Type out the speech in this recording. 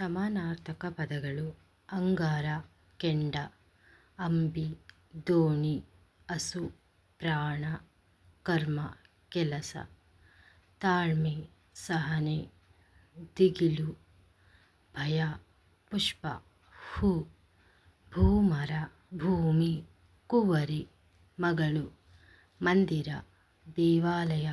ಸಮಾನಾರ್ಥಕ ಪದಗಳು ಅಂಗಾರ, ಕೆಂಡ, ಅಂಬಿ, ದೋಣಿ, ಹಸು, ಪ್ರಾಣ, ಕರ್ಮ, ಕೆಲಸ. ತಾಳ್ಮೆ, ಸಹನೆ, ದಿಗಿಲು, ಭಯ, ಪುಷ್ಪ, ಹೂ, ಭೂಮರ, ಭೂಮಿ, ಕುವರಿ, ಮಗಳು, ಮಂದಿರ, ದೇವಾಲಯ.